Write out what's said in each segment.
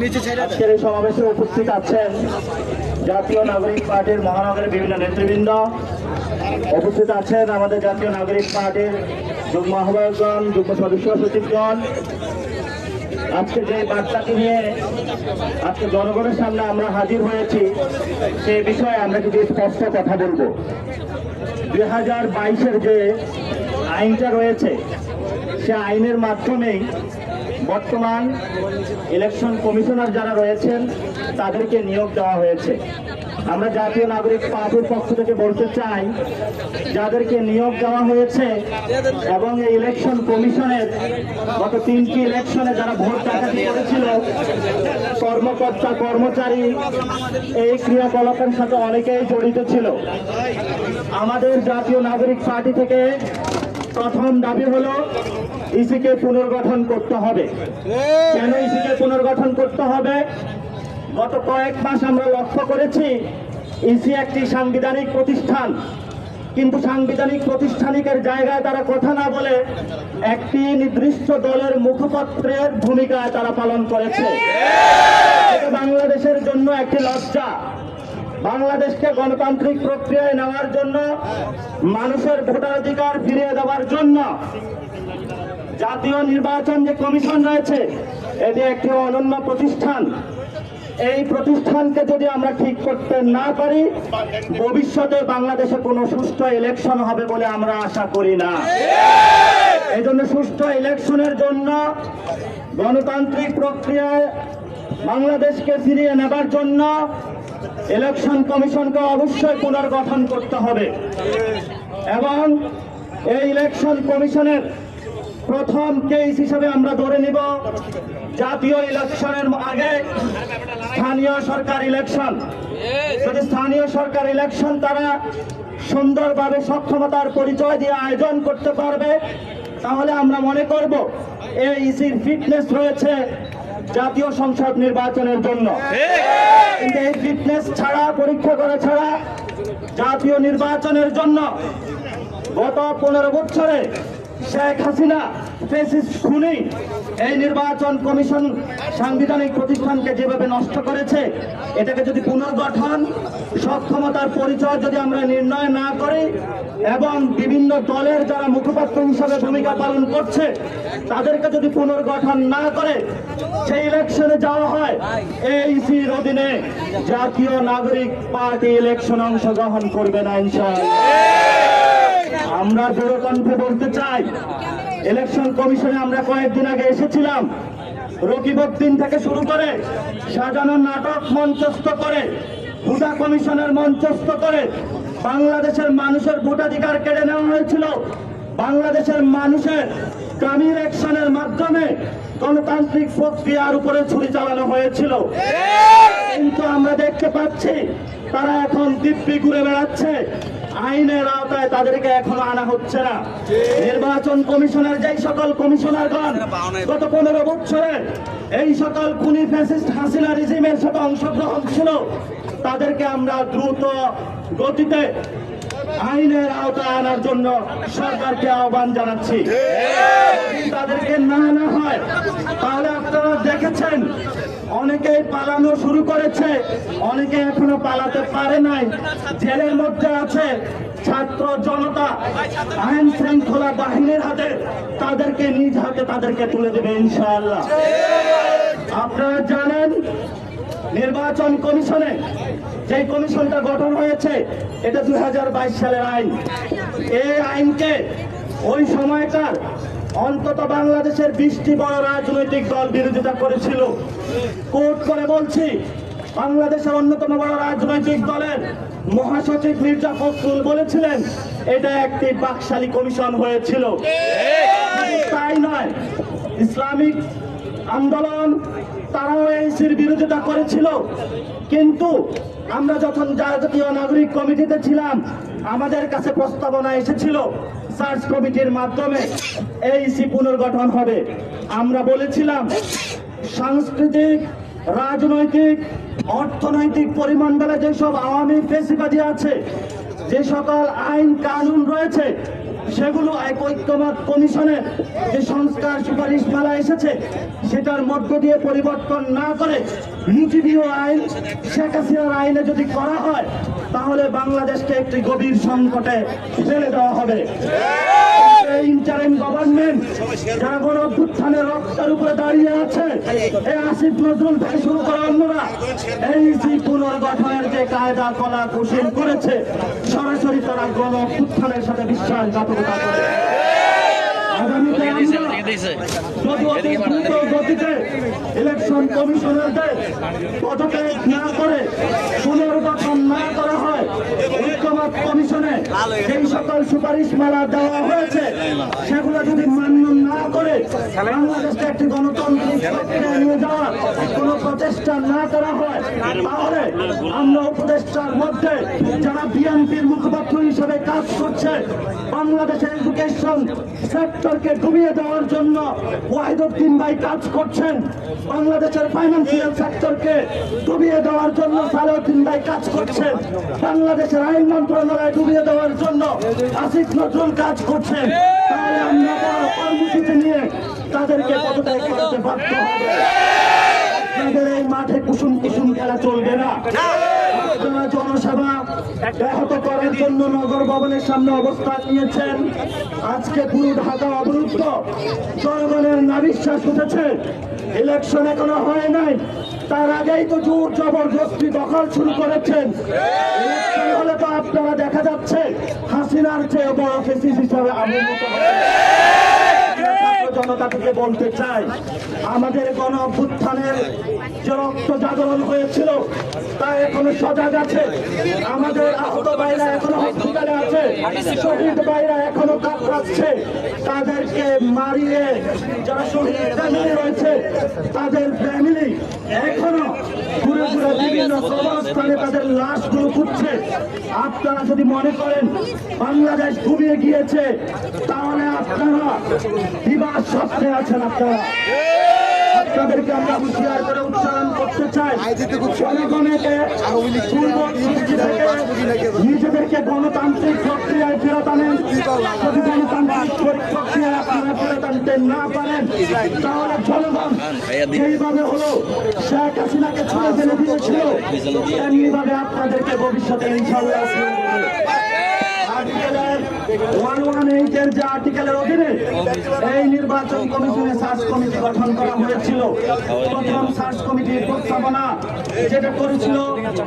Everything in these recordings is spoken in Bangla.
আজকের এই সমাবেশে উপস্থিত আছেন জাতীয় নাগরিক পার্টির মহানগরের বিভিন্ন নেতৃবৃন্দ। উপস্থিত আছেন আমাদের জাতীয় নাগরিক পার্টির যুগ্ম আহ্বায়কগণ, যুগ্ম সদস্য সচিবগণ। আজকে যে বার্তাটি নিয়ে আজকে জনগণের সামনে আমরা হাজির হয়েছি, সে বিষয়ে আমরা কিছু স্পষ্ট কথা বলব। দুই হাজার বাইশের যে আইনটা রয়েছে, সে আইনের মাধ্যমেই বর্তমান ইলেকশন কমিশনার যারা রয়েছেন, তাদেরকে নিয়োগ দেওয়া হয়েছে। আমরা জাতীয় নাগরিক পার্টির পক্ষ থেকে বলতে চাই, যাদেরকে নিয়োগ দেওয়া হয়েছে এবং এই ইলেকশন কমিশনের গত তিনটি ইলেকশনে যারা ভোট ডাকাতি করেছিল, কর্মকর্তা, কর্মচারী, এই ক্রিয়াকলাপের সাথে অনেকেই জড়িত ছিল। আমাদের জাতীয় নাগরিক পার্টি থেকে প্রথম দাবি হলো ইসিকে পুনর্গঠন করতে হবে। কেন ইসিকে পুনর্গঠন করতে হবে? গত কয়েক মাস আমরা লক্ষ্য করেছি ইসি একটি সাংবিধানিক প্রতিষ্ঠান। কিন্তু সাংবিধানিক প্রতিষ্ঠানিকের জায়গায় তারা কথা না বলে একটি নির্দিষ্ট দলের মুখপত্রের ভূমিকায় তারা পালন করেছে। বাংলাদেশের জন্য একটি লজ্জা। বাংলাদেশকে গণতান্ত্রিক প্রক্রিয়ায় নেওয়ার জন্য মানুষের ভোটাধিকার ফিরিয়ে দেওয়ার জন্য জাতীয় নির্বাচন যে কমিশন রয়েছে, এটি একটি অনন্য প্রতিষ্ঠান। এই প্রতিষ্ঠানকে যদি আমরা ঠিক করতে না পারি, ভবিষ্যতে বাংলাদেশে কোনো সুষ্ঠু ইলেকশন হবে বলে আমরা আশা করি না। এই জন্য সুষ্ঠু ইলেকশনের জন্য গণতান্ত্রিক প্রক্রিয়ায় বাংলাদেশকে ফিরিয়ে নেবার জন্য ইলেকশন কমিশনকে অবশ্যই পুনর্গঠন করতে হবে। এবং এই ইলেকশন কমিশনের প্রথম কেস হিসেবে আমরা ধরে নিব, জাতীয় ইলেকশনের আগে স্থানীয় সরকার ইলেকশন। যদি স্থানীয় সরকার ইলেকশন, তারা সুন্দরভাবে সক্ষমতার পরিচয় দিয়ে আয়োজন করতে পারবে, তাহলে আমরা মনে করব এই ইসির ফিটনেস রয়েছে জাতীয় সংসদ নির্বাচনের জন্য। কিন্তু এই ফিটনেস ছাড়া, পরীক্ষা করা ছাড়া জাতীয় নির্বাচনের জন্য গত পনেরো বছরে শেখ হাসিনা ফেসিস খুনি, এই নির্বাচন কমিশন সাংবিধানিক প্রতিষ্ঠানকে যেভাবে নষ্ট করেছে, এটাকে যদি পুনর্গঠন, সক্ষমতার পরিচয় যদি আমরা নির্ণয় না করি, এবং বিভিন্ন দলের যারা মুখপাত্র হিসাবে ভূমিকা পালন করছে, তাদেরকে যদি পুনর্গঠন না করে, সেই ইলেকশনে যাওয়া হয় এইসির অধীনে জাতীয় নাগরিক পার্টি ইলেকশনে অংশগ্রহণ করবে না, ইনশাআল্লাহ। আমরা দূরকণ্ঠে বলতে চাই। ইলেকশন কমিশনে আমরা কয়েকদিন আগে এসেছিলাম। রকিবউদ্দিন থেকে শুরু করে সাজানো নাটক মঞ্চস্থ করে, হুদা কমিশনের মঞ্চস্থ করে বাংলাদেশের মানুষের ভোটাধিকার কেড়ে নেওয়া হয়েছিল। বাংলাদেশের মানুষের গ্রামীণ অ্যাকশনের মাধ্যমে গণতান্ত্রিক প্রক্রিয়ার উপরে ছুরি চালানো হয়েছিল। কিন্তু আমরা দেখতে পাচ্ছি, তারা এখন দিব্যি ঘুরে বেড়াচ্ছে। আইনের আওতায় তাদেরকে এখনও আনা হচ্ছে না। নির্বাচন কমিশনের যেই সকল কমিশনারগণ গত পনেরো বছরে এই সকল খুনি ফ্যাসিস্ট হাসিনা রিজিমের সাথে অংশগ্রহণ ছিল, তাদেরকে আমরা দ্রুত গতিতে আইনের আওতায় আনার জন্য সরকারকে আহ্বান জানাচ্ছি। তাদেরকে না আনা হয়, তাহলে আপনারা দেখেছেন অনেকেই পালানো শুরু করেছে, অনেকে এখনও পালাতে পারে নাই। জেলের মধ্যে আছে ছাত্র জনতা, আইন শৃঙ্খলা বাহিনীর হাতে, তাদেরকে নিজ হাতে তাদেরকে তুলে দেবে ইনশাআল্লাহ। আপনারা জানেন, নির্বাচন কমিশনে যে কমিশনটা গঠন হয়েছে, এটা দু হাজার বাইশ সালের আইন। এই আইনকে ওই সময়কার অন্তত বাংলাদেশের বিশটি বড় রাজনৈতিক দল বিরোধিতা করেছিল। কোর্ট করে বলছি, বাংলাদেশের অন্যতম বড় রাজনৈতিক দলের মহাসচিব মির্জা ফখরুল বলেছিলেন, এটা একটি বাকশালী কমিশন হয়েছিল। তাই নয়, ইসলামিক আন্দোলন তারাও এইসির বিরোধিতা করেছিল। কিন্তু আমরা যখন জাতীয় নাগরিক কমিটিতে ছিলাম, আমাদের কাছে প্রস্তাবনা এসেছিল, সার্চ কমিটির মাধ্যমে এইসি পুনর্গঠন হবে। আমরা বলেছিলাম সাংস্কৃতিক, রাজনৈতিক, অর্থনৈতিক পরিমণ্ডলে যেসব আওয়ামী ফেসিবাদী আছে, যে সকল আইন কানুন রয়েছে, সেগুলো এক ঐক্যমত কমিশনের যে সংস্কার সুপারিশ মালা এসেছে, সেটার মধ্য দিয়ে পরিবর্তন না করে মুজিবীয় আইন, শেখ হাসিনার আইনে যদি করা হয়, তাহলে বাংলাদেশকে একটি গভীর সংকটে ফেলে দেওয়া হবে। ইন্টারিম গভর্নমেন্ট যারা গণ অভ্যুত্থানের রক্তের উপরে দাঁড়িয়ে আছে এই আসিফ নজরুল থেকে শুরু করে অন্যরা। এই যে পুনর্গঠনের যে কায়দা কলা কৌশল করেছে সরাসরি তারা গণ অভ্যুত্থানের সাথে বিশ্বাসঘাতকতা করে ইলেকশন কমিশনারদের পদত্যাগ না করে পুনর্গঠন না করা হয় ঐক্যমত কমিশনে যেই সকল সুপারিশ মালা দেওয়া হয়েছে। সেগুলো না একটি গণতান্ত্রিক কোনো প্রচেষ্টা না করা হয়, তাহলে আমরা উপদেষ্টার মধ্যে যারা বিএনপির মুখপাত্র হিসেবে কাজ করছে, বাংলাদেশের এডুকেশন সেক্টরকে ডুবিয়ে দেওয়ার জন্য ওয়াহিদুদ্দিন ভাই কাজ করছেন, বাংলাদেশের ফাইন্যান্সিয়াল সেক্টরকে ডুবিয়ে দেওয়ার জন্য সালাউদ্দিন ভাই কাজ করছেন, বাংলাদেশের আইন মন্ত্রণালয় ডুবিয়ে দেওয়ার জন্য আসিফ নজরুল কাজ করছেন তাহলে আমরা বড় কর্মসূচি নিয়ে তাদেরকে পদত্যাগ করতে বাধ্য হবে। আপনাদের এই মাঠে কুসুম কুসুম খেলা চলবে না। আপনারা জনসভা ব্যাহত করার জন্য নগর ভবনের সামনে অবস্থান নিয়েছেন। আজকে পুরো ঢাকা অবরুদ্ধ। জনগণের নাবিশ্বাস উঠেছে। ইলেকশন এখনও হয় নাই। তার আগেই তো জোর জবরদস্তি দখল শুরু করেছেন। ইলেকশন হলে তো আপনারা দেখা যাচ্ছে হাসিনার চেয়ে বড় ফেসিস হিসাবে আবির্ভূত হবে ছাত্র জনতা থেকে বলতে চাই, আমাদের গণ অভ্যুত্থানের যে রক্ত জাগরণ হয়েছিল, তা এখনও সজাগ আছে। আমাদের আহত ভাইরা এখনও হসপিটালে আছে, শহীদ ভাইরা এখনও কাতরাচ্ছে। তাদেরকে মারিয়ে যারা শহীদ ফ্যামিলি রয়েছে, তাদের ফ্যামিলি এখনও ঘুরে ঘুরে বিভিন্ন সমাজস্থানে তাদের লাশগুলো খুঁজছে। আপনারা যদি মনে করেন, বাংলাদেশ ডুবিয়ে গিয়েছে, তাহলে আপনারা বিবাহ স্বপ্নে আছেন আপনারা। আপনাদেরকে আমরা হুঁশিয়ার করে উচ্চারণ করতে চাই। জনগণকে, নিজেদেরকে গণতান্ত্রিক প্রক্রিয়ায় ফেরত আনেন। যদি গণতান্ত্রিক প্রক্রিয়ায় আপনারা ফেরত আনতে না পারেন। তাহলে জনগণ সেইভাবে হলো, শেখ হাসিনাকে ছুড়ে ফেলে দিয়েছিল তেমনি আপনাদেরকে ভবিষ্যতে ইনশাল্লাহ ওয়ান ওয়ান এইটের যে আর্টিকেলের অধীনে এই নির্বাচন কমিশনে সার্চ কমিটি গঠন করা হয়েছিল। প্রথম সার্চ কমিটির প্রস্তাবনা যেটা করেছিল,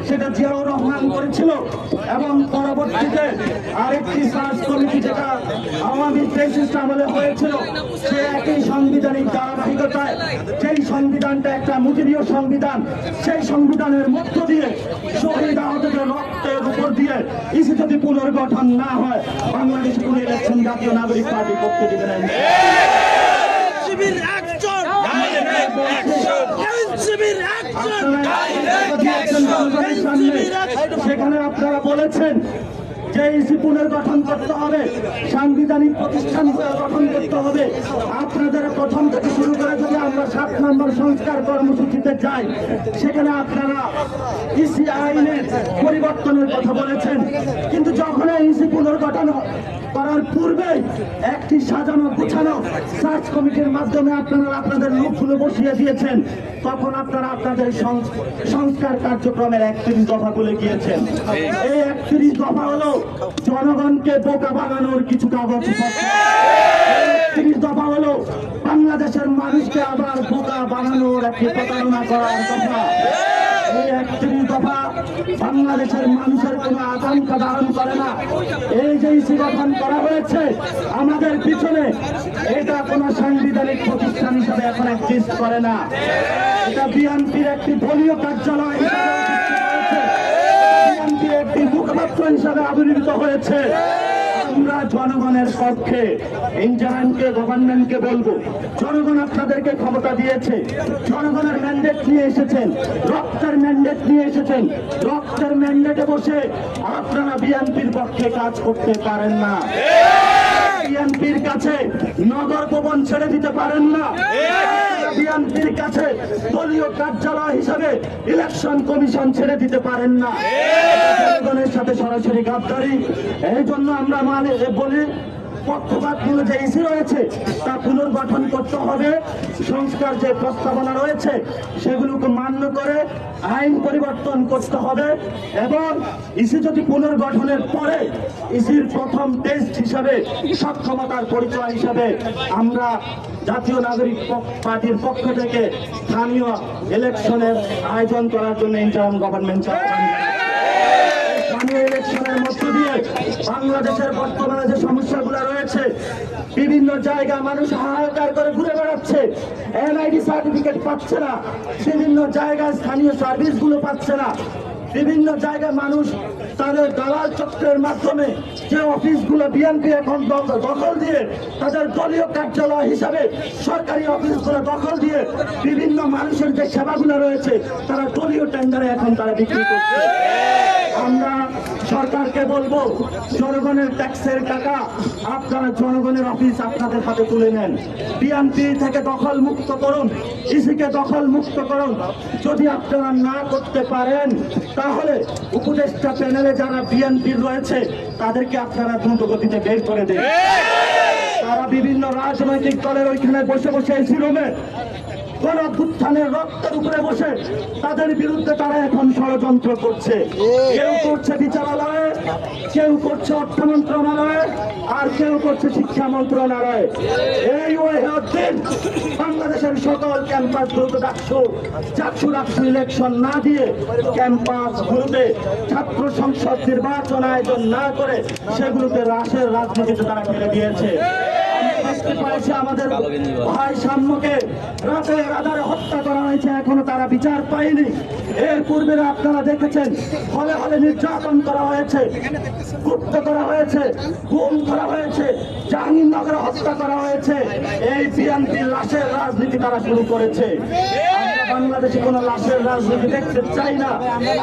সেটা জিয়াউর রহমান করেছিল। এবং পরবর্তীতে আরেকটি সার্চ কমিটি যেটা আওয়ামী ফেসিস্ট আমলে হয়েছিল, সে একই সাংবিধানিক ধারাবাহিকতায় সেই সংবিধানটা একটা মুজিবীয় সংবিধান, সেই সংবিধানের মধ্য দিয়ে শহীদ আহতদের রক্তের উপর দিয়ে ইসি যদি পুনর্গঠন না হয়, বাংলাদেশ ইলেকশন জাতীয় নাগরিক পার্টি করতে দেবে না। সেখানে আপনারা বলেছেন যে ইসি পুনর্গঠন করতে হবে, সাংবিধানিক প্রতিষ্ঠান গঠন করতে হবে। আপনাদের প্রথম থেকে শুরু করে যদি আমরা সাত নম্বর সংস্কার কর্মসূচিতে যাই। সেখানে আপনারা ইসি আইনের পরিবর্তনের কথা বলেছেন। কিন্তু যখন ইসি পুনর্গঠন করার পূর্বেই একটি সাজানো, গুছানো সার্চ কমিটির মাধ্যমে আপনারা আপনাদের লোকগুলো বসিয়ে দিয়েছেন, তখন আপনারা আপনাদের সংস্কার কার্যক্রমের একত্রিশ দফা বলে গিয়েছেন। এই একত্রিশ দফা হলো জনগণকে বোকা বানানোর কিছু কাগজ একত্রিশ দফা হলো বাংলাদেশের মানুষকে আবার বোকা বানানোর একটি প্রতারণা করার কথা। দফা বাংলাদেশের মানুষের কোনো আকাঙ্ক্ষা ধারণ করে না। এই যে ইসি করা হয়েছে, আমাদের পিছনে এটা কোনো সাংবিধানিক প্রতিষ্ঠান হিসাবে এখন করে না। এটা বিএনপির একটি দলীয় কার্যালয় হিসাবে existence করেছে। বিএনপির একটি মুখপাত্র হিসাবে আবির্ভূত হয়েছে। আমরা জনগণের পক্ষে ইন্টারনেটকে গভর্নমেন্টকে বলব জনগণ আপনাদেরকে ক্ষমতা দিয়েছে জনগণের ম্যান্ডেট নিয়ে এসেছেন রক্তের ম্যান্ডেট নিয়ে এসেছেন রক্তের ম্যান্ডেটে বসে আপনারা বিএনপির পক্ষে কাজ করতে পারেন না। বিএনপির কাছে নগর ভবন ছেড়ে দিতে পারেন না। বিএনপির কাছে দলীয় কার্যালয় হিসাবে ইলেকশন কমিশন ছেড়ে দিতে পারেন না। জনগণের সাথে সরাসরি গাদ্দারি এই জন্য আমরা মানে বলি পক্ষপাতগুলো যে ইস্যু রয়েছে, তা পুনর্গঠন করতে হবে। সংস্কার যে প্রস্তাবনা রয়েছে, সেগুলোকে মান্য করে আইন পরিবর্তন করতে হবে এবং ইসি যদি পুনর্গঠনের পরে ইসির প্রথম টেস্ট হিসাবে, সক্ষমতার পরিচয় হিসাবে আমরা জাতীয় নাগরিক পার্টির পক্ষ থেকে স্থানীয় ইলেকশনের আয়োজন করার জন্য ইন্টার্ন গভর্নমেন্ট স্থানীয় দিয়ে বাংলাদেশের বর্তমানে যে সমস্যাগুলো রয়েছে, বিভিন্ন জায়গা মানুষ হাহাকার করে ঘুরে বেড়াচ্ছে, এনআইডি সার্টিফিকেট পাচ্ছে না, বিভিন্ন জায়গায় স্থানীয় সার্ভিসগুলো পাচ্ছে না, বিভিন্ন জায়গায় মানুষ তাদের দালাল চক্রের মাধ্যমে যে অফিসগুলো বিএনপি এখন দখল দিয়ে তাদের দলীয় কার্যালয় হিসাবে সরকারি অফিসগুলো দখল দিয়ে বিভিন্ন মানুষের যে সেবাগুলো রয়েছে, তারা দলীয় টেন্ডারে এখন তারা বিক্রি করছে। আমরা সরকারকে বলব জনগণের ট্যাক্সের টাকা আপনারা জনগণের অফিস আপনাদের হাতে তুলে নেন। বিএনপি থেকে দখল মুক্ত করুন ইসিকে দখল মুক্ত করুন। যদি আপনারা না করতে পারেন তাহলে উপদেষ্টা প্যানেলে যারা বিএনপি রয়েছে তাদেরকে আপনারা দ্রুত গতিতে বের করে দেন। তারা বিভিন্ন রাজনৈতিক দলের ওইখানে বসে বসে এসি রুমে রক্তের উপরে বসে তাদের বিরুদ্ধে তারা এখন ষড়যন্ত্র করছে। কেউ করছে কেউ করছে অর্থ মন্ত্রণালয় আর কেউ করছে শিক্ষা মন্ত্রণালয়। এই বাংলাদেশের সকল ক্যাম্পাস গুলোতে ডাকসু চাকসু ডাকসু ইলেকশন না দিয়ে ক্যাম্পাস গ্রুপে ছাত্র সংসদ নির্বাচন আয়োজন না করে সেগুলোকে রাশের রাজনীতিতে তারা ফেলে দিয়েছে। আমাদের ভাই সাম্যকে। রাতে রাজারে হত্যা করা হয়েছে, এখনও তারা বিচার পায়নি। এর পূর্বে আপনারা দেখেছেন, হলে হলে নির্যাতন করা হয়েছে, গুপ্ত করা হয়েছে, গুম করা হয়েছে, জাহাঙ্গীরনগরে হত্যা করা হয়েছে। এই বিএনপির লাশের রাজনীতি তারা শুরু করেছে। বাংলাদেশে কোনো লাশের রাজনীতি দেখতে চাই না।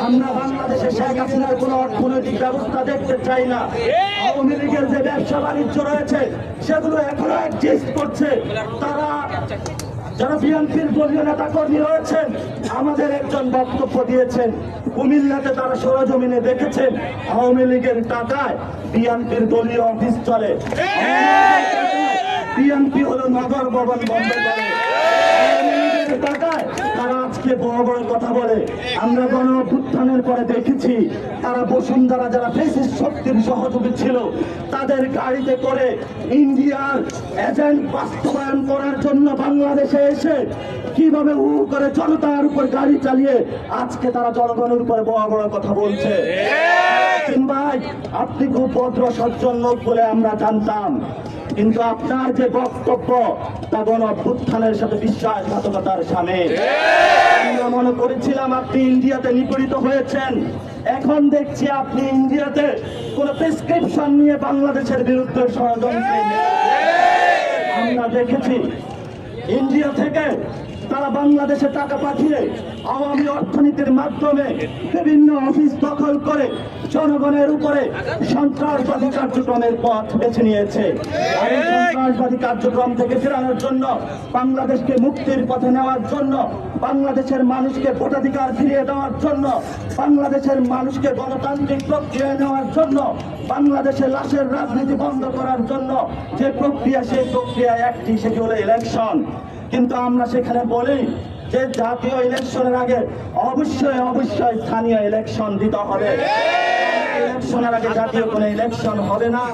আমরা বাংলাদেশে শেখ হাসিনার কোনো অর্থনৈতিক ব্যবস্থা দেখতে চাই না। আওয়ামী লীগের যে ব্যবসা বাণিজ্য রয়েছে, সেগুলো এখনও এক্সিস্ট করছে। তারা, যারা বিএনপির দলীয় নেতা কর্মী রয়েছেন, আমাদের একজন বক্তব্য দিয়েছেন। কুমিল্লাতে তারা সরজমিনে দেখেছেন, আওয়ামী লীগের টাকায় বিএনপির দলীয় অফিস চলে। বিএনপি হলো নগর ভবন বন্ধ আওয়ামী টাকায় তারা আজকে বড় বড় কথা বলে। আমরা গণ অভ্যুত্থানের পরে দেখেছি তারা বসুন্ধরা যারা ফেসিস শক্তির সহযোগী ছিল তাদের গাড়িতে করে ইন্ডিয়ার এজেন্ট বাস্তবায়ন করার জন্য বাংলাদেশে এসে কীভাবে হু হু করে জনতার উপর গাড়ি চালিয়ে আজকে তারা জনগণের উপরে বড় বড় কথা বলছে। ভাই আপনি খুব ভদ্র সজ্জন লোক বলে আমরা জানতাম কিন্তু আপনার যে বক্তব্য, তা গণ অভ্যুত্থানের সাথে বিশ্বাসঘাতকতার সামনে মনে করেছিলাম আপনি ইন্ডিয়াতে নিপীড়িত হয়েছেন এখন দেখছি আপনি ইন্ডিয়াতে কোন প্রেসক্রিপশন নিয়ে বাংলাদেশের বিরুদ্ধে ষড়যন্ত্রে। আমরা দেখেছি, ইন্ডিয়া থেকে তারা বাংলাদেশে টাকা পাঠিয়ে আওয়ামী অর্থনীতির মাধ্যমে বিভিন্ন অফিস দখল করে জনগণের উপরে সন্ত্রাসবাদী কার্যক্রমের পথ বেছে নিয়েছে। সন্ত্রাসবাদী কার্যক্রম থেকে ফেরানোর জন্য বাংলাদেশকে মুক্তির পথে নেওয়ার জন্য বাংলাদেশের মানুষকে ভোটাধিকার ফিরিয়ে দেওয়ার জন্য বাংলাদেশের মানুষকে গণতান্ত্রিক প্রক্রিয়া নেওয়ার জন্য বাংলাদেশে লাশের রাজনীতি বন্ধ করার জন্য যে প্রক্রিয়া সেই প্রক্রিয়া একটি সেটি হলো ইলেকশন কিন্তু আমরা সেখানে বলি যে জাতীয় ইলেকশনের আগে অবশ্যই অবশ্যই স্থানীয় ইলেকশন দিতে হবে। ইলেকশনের আগে জাতীয় কোনো ইলেকশন হবে না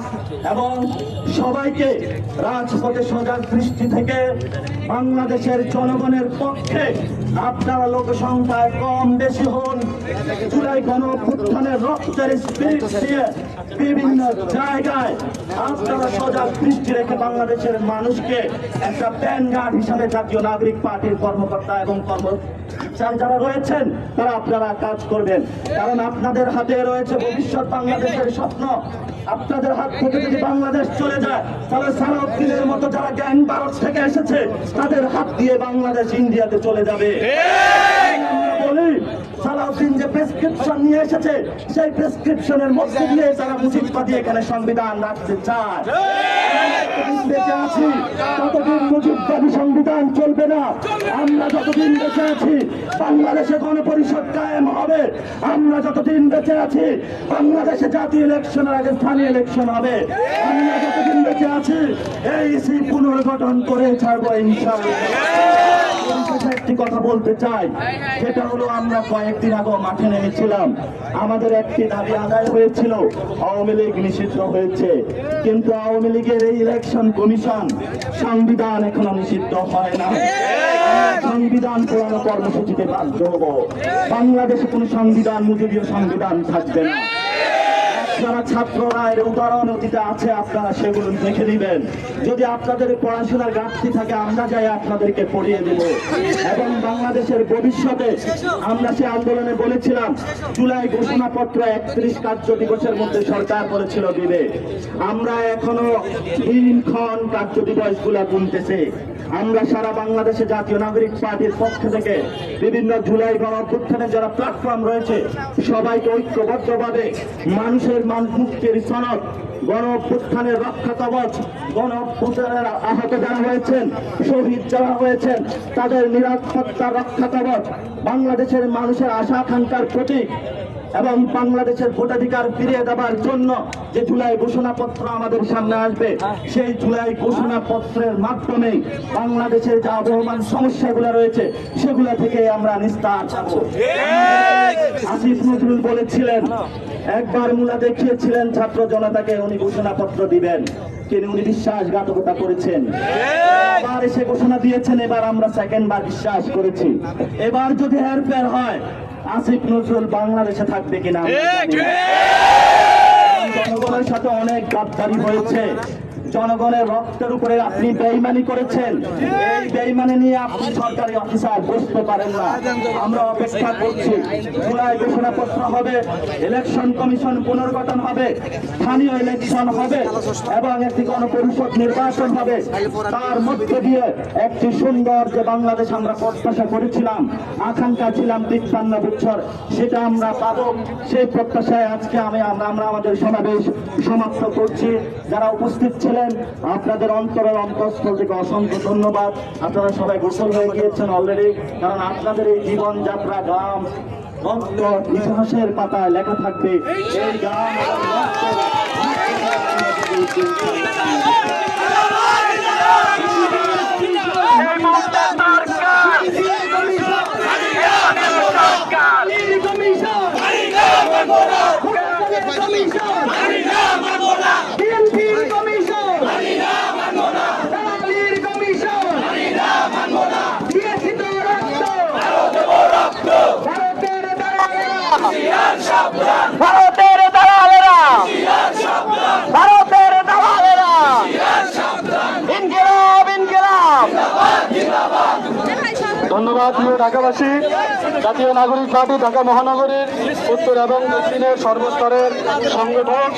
এবং সবাইকে রাজপথে থেকে বাংলাদেশের জনগণের পক্ষে আপনারা লোক সংখ্যায় কম বেশি হন। রক্তের স্পিরিট দিয়ে বিভিন্ন জায়গায় আপনারা সজাগ দৃষ্টি রেখে বাংলাদেশের মানুষকে একটা ব্যানগার্ড হিসাবে জাতীয় নাগরিক পার্টির কর্মকর্তা এবং কর্ম যারা রয়েছেন, তারা আপনারা কাজ করবেন। কারণ আপনাদের হাতে রয়েছে ভবিষ্যৎ বাংলাদেশের স্বপ্ন। আপনাদের হাত থেকে যদি বাংলাদেশ চলে যায়, তাহলে সালাউদ্দিনের মতো যারা গ্যাং ভারত থেকে এসেছে, তাদের হাত দিয়ে বাংলাদেশ ইন্ডিয়াতে চলে যাবে। সালাউদ্দিন যে প্রেসক্রিপশন নিয়ে এসেছে, সেই প্রেসক্রিপশনের মধ্যে দিয়ে তারা মুজিববাদী এখানে সংবিধান রাখতে চায়। বেঁচে আছি, ততদিন সংবিধান চলবে না। আমরা যতদিন বেঁচে আছি, বাংলাদেশে গণপরিষদ কায়েম হবে। আমরা যতদিন বেঁচে আছি, বাংলাদেশে জাতীয় ইলেকশনের আগে স্থানীয় ইলেকশন হবে। আমরা যতদিন বেঁচে আছে, এই ইসি পুনর্গঠন করে ছাড়বো ইনশাআল্লাহ। একটি কথা বলতে চাই। সেটা হলো, আমরা কয়েকদিন আগে মাঠে নেমেছিলাম। আমাদের একটি দাবি আদায় হয়েছিল, আওয়ামী লীগ নিষিদ্ধ হয়েছে। কিন্তু আওয়ামী লীগের এই ইলেকশন কমিশন সংবিধান এখনও নিষিদ্ধ হয় না। সংবিধান পুরানো কর্মসূচিতে বাধ্য হব। বাংলাদেশে কোনো সংবিধান, মুজিবীয় সংবিধান থাকবে না। যারা ছাত্ররা, এর উদাহরণ অতীতে আছে, আপনারা সেগুলো দেখে নেবেন। যদি আপনাদের পড়াশোনার ঘাটতি থাকে, আমরা যাই আপনাদেরকে পড়িয়ে দেব। এবং বাংলাদেশের ভবিষ্যতে আমরা সে আন্দোলনে বলেছিলাম, জুলাই ঘোষণাপত্র একত্রিশ কার্য দিবসের মধ্যে সরকার বলেছিল দিবে আমরা এখনও দিনক্ষণ কার্য দিবসগুলা গুনতেছে। আমরা সারা বাংলাদেশে জাতীয় নাগরিক পার্টির পক্ষ থেকে বিভিন্ন জুলাই গণঅভ্যুত্থানের যারা প্ল্যাটফর্ম রয়েছে, সবাইকে ঐক্যবদ্ধভাবে মানুষের মান মুক্তির সনদ, গণ অভ্যুত্থানের রক্ষা কবচ, গণ অভ্যুত্থানের আহত যারা হয়েছেন শহীদ যারা হয়েছেন তাদের নিরাপত্তা রক্ষা কবচ, বাংলাদেশের মানুষের আশা আকাঙ্ক্ষার প্রতীক। এবং বাংলাদেশের ভোটাধিকার ফিরিয়ে দেওয়ার জন্য যে জুলাই ঘোষণাপত্র আমাদের সামনে আসবে, সেই জুলাই ঘোষণাপত্রের মাধ্যমে বাংলাদেশের যে আবহমান সমস্যাগুলো রয়েছে, সেগুলো থেকে আমরা নিস্তার পাবো। নজরুল বলেছিলেন, একবার মুলা দেখিয়েছিলেন ছাত্র জনতাকে, উনি ঘোষণাপত্র দিবেন। কিন্তু উনি বিশ্বাসঘাতকতা করেছেন। এবার এসে ঘোষণা দিয়েছেন, এবার আমরা সেকেন্ড বার বিশ্বাস করেছি। এবার যদি হেরফের হয় আসিফ নজরুল বাংলাদেশে থাকবে কিনা না। জনগণের সাথে অনেক গাদ্দারি হয়েছে জনগণের রক্তের উপরে আপনি বেইমানি করেছেন। এই বেইমানি নিয়ে আপনি সরকারি অফিসার বসতে পারেন না। আমরা অপেক্ষা করছি। জুলাই ঘোষণাপত্র হবে, ইলেকশন কমিশন পুনর্গঠন হবে, স্থানীয় ইলেকশন হবে, এবং একটি গণপরিষদ নির্বাচন হবে। তার মধ্যে দিয়ে একটি সুন্দর যে বাংলাদেশ আমরা প্রত্যাশা করেছিলাম, আকাঙ্ক্ষা ছিলাম তিপ্পান্ন বছর, সেটা আমরা পাবো। সেই প্রত্যাশায় আজকে আমি আমরা আমাদের সমাবেশ সমাপ্ত করছি। যারা উপস্থিত ছিলেন আপনাদের অন্তরের অন্তঃস্থল থেকে অসংখ্য ধন্যবাদ। আপনারা সবাই গোসল হয়ে গিয়েছেন অলরেডি কারণ আপনাদের এই জীবনযাত্রা গ্রাম ইতিহাসের পাতায় লেখা থাকবে। এই গ্রাম এবং রক্তের বিএনপির কমিশন দালালির কমিশন দিয়েছি তো রক্ত ভারতের দালালেরা ভারতের দালালেরা ভারতের দালালেরা ইনকিলাব ইনকিলাব ধন্যবাদ প্রিয় ঢাকাবাসী। জাতীয় নাগরিক পার্টি ঢাকা মহানগরীর উত্তর এবং দক্ষিণের সর্বস্তরের সংগঠক।